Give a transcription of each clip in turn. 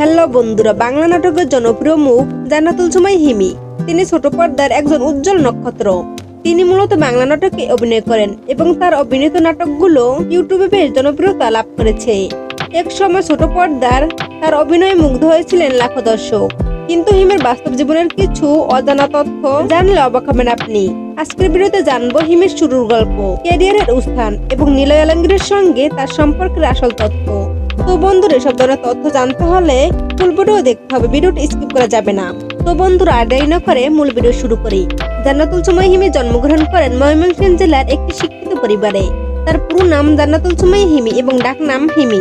Hello বন্ধুরা, বাংলা নাটকের জনপ্রিয় মুখ জান্নাতুল সুমাই হিমি। তিনি ছোট পর্দার একজন উজ্জ্বল নক্ষত্র তিনি মূলত বাংলা নাটকে অভিনয় করেন এবং তার অভিনীত নাটকগুলো ইউটিউবে বেশ জনপ্রিয়তা লাভ করেছে। এক সময় ছোট পর্দার তার অভিনয়ে মুগ্ধ হয়েছিলেন লাখো দর্শক। কিন্তু হিমের বাস্তব জীবনের কিছু অজানা তথ্য জানলে অবাক হবেন আপনি। আজকের ভিডিওতে জানব হিমের শুরুর গল্প, ক্যারিয়ারের উত্থান এবং নিলয় আলমগীরের সঙ্গে তার সম্পর্কের আসল তথ্য। তো বন্ধুরা, এসব ধরনের তথ্য জানতে হলে ফুল ভিডিও দেখতে হবে। ভিডিওটি স্কিপ করা যাবে না। তো বন্ধুরা, আর দেরি না করে মূল ভিডিও শুরু করি। জান্নাতুল সুমাই হিমি জন্মগ্রহণ করেন ময়মনসিংহ জেলার একটি শিক্ষিত পরিবারে। তার পুরো নাম জান্নাতুল সুমাই হিমি এবং ডাক নাম হিমি।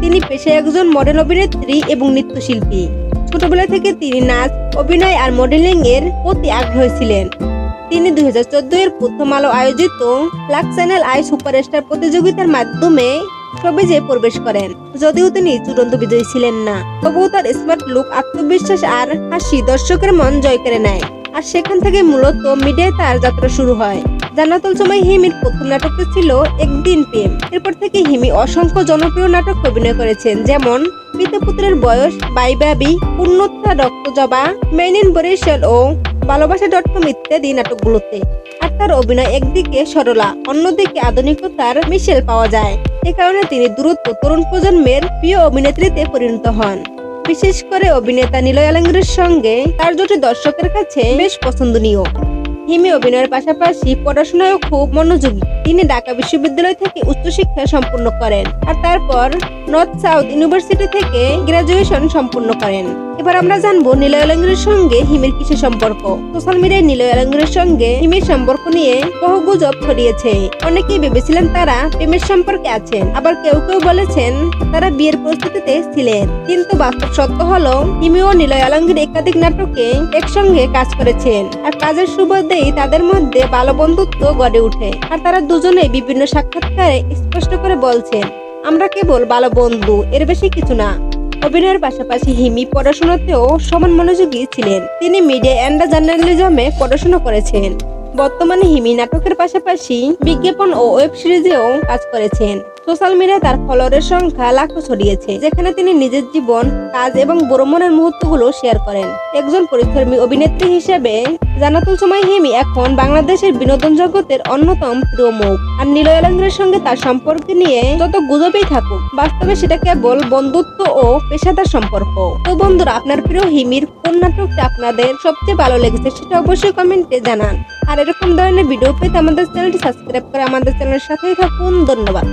তিনি পেশায় একজন মডেল অভিনেত্রী এবং নৃত্যশিল্পী। ছোটবেলা থেকে তিনি নাচ, অভিনয় আর মডেলিং এর প্রতি আগ্রহী ছিলেন। তিনি দুই হাজার চোদ্দ এর প্রথম আলো আয়োজিত লাক চ্যানেল আই সুপারস্টার প্রতিযোগিতার মাধ্যমে সবেজে প্রবেশ করেন। যদিও তিনি চূড়ান্ত বিজয়ী ছিলেন না, তবুও তার স্মার্ট লুক আত্মবিশ্বাস আর হাসি দর্শকের মন জয় করে নেয়। আর সেখান থেকে মূলত মিডিয়ায় তার যাত্রা শুরু হয়। জান্নাতুল সময় হিমির প্রথম নাটকটি ছিল একদিন প্রেম। এরপর থেকে হিমি অসংখ্য জনপ্রিয় নাটক অভিনয় করেছেন, যেমন পিতা পুত্রের বয়স বাইবাবি পূর্ণোত্থা রক্তজবা ইন বরিশাল ও ভালোবাসা ডট কম ইত্যাদি নাটকগুলোতে। আর তার অভিনয় একদিকে সরলা, অন্যদিকে আধুনিকতার মিশেল পাওয়া যায়। এ কারণে তিনি দ্রুত তরুণ প্রজন্মের প্রিয় অভিনেত্রীতে পরিণত হন। বিশেষ করে অভিনেতা নিলয় আলঙ্গের সঙ্গে তার জুটি দর্শকের কাছে বেশ পছন্দনীয়। হিমি অভিনয়ের পাশাপাশি পড়াশোনায়ও খুব মনোযোগী। তিনি ঢাকা বিশ্ববিদ্যালয় থেকে উচ্চশিক্ষা সম্পূর্ণ করেন আর তারপর নর্থ সাউথ ইউনিভার্সিটি থেকে গ্রাজুয়েশন সম্পূর্ণ করেন। এবার আমরা জানব নিলয় আলঙ্গের সঙ্গে হিমির কিসের সম্পর্ক। সোশ্যাল মিডিয়ায় নিলয় আলঙ্গের সঙ্গে হিমির সম্পর্ক নিয়ে বহু গুজব ছড়িয়েছে। অনেকেই ভেবেছিলেন তারা প্রেমের সম্পর্কে আছেন, আবার কেউ কেউ বলেছেন তারা বিয়ের প্রস্তুতিতে ছিলেন। কিন্তু বাস্তব সত্য হলো হিমি ও নিলয় আলঙ্গীর একাধিক নাটকে একসঙ্গে কাজ করেছেন। আর কাজের সুবাদেই তাদের মধ্যে ভালো বন্ধুত্ব গড়ে ওঠে। আর তারা দুজনেই বিভিন্ন সাক্ষাৎকারে স্পষ্ট করে বলছেন, আমরা কেবল ভালো বন্ধু, এর বেশি কিছু না। অভিনয়ের পাশাপাশি হিমি পড়াশোনাতেও সমান মনোযোগী ছিলেন। তিনি মিডিয়া অ্যান্ড জার্নালিজমে পড়াশোনা করেছেন। বর্তমানে হিমি নাটকের পাশাপাশি বিজ্ঞাপন ও ওয়েব সিরিজেও কাজ করেছেন। সোশ্যাল মিডিয়ায় তার ফলোয়ারের সংখ্যা লাখো ছড়িয়েছে, যেখানে তিনি নিজের জীবন, কাজ এবং ভ্রমণের মুহূর্তগুলো শেয়ার করেন। একজন পরিকর্মী অভিনেত্রী হিসেবে জানাতুল সময় হিমি এখন বাংলাদেশের বিনোদন জগতের অন্যতম প্রিয় মুখ। আর নিলয় আলঙ্গের সঙ্গে তার সম্পর্ক নিয়ে যত গুজবেই থাকুক, বাস্তবে সেটা কেবল বন্ধুত্ব ও পেশাদার সম্পর্ক। তো বন্ধুরা, আপনার প্রিয় হিমির কোন নাটকটা আপনাদের সবচেয়ে ভালো লেগেছে সেটা অবশ্যই কমেন্টে জানান। আর এরকম ধরনের ভিডিও পেতে আমাদের চ্যানেলটি সাবস্ক্রাইব করে আমাদের চ্যানেলের সাথেই থাকুন। ধন্যবাদ।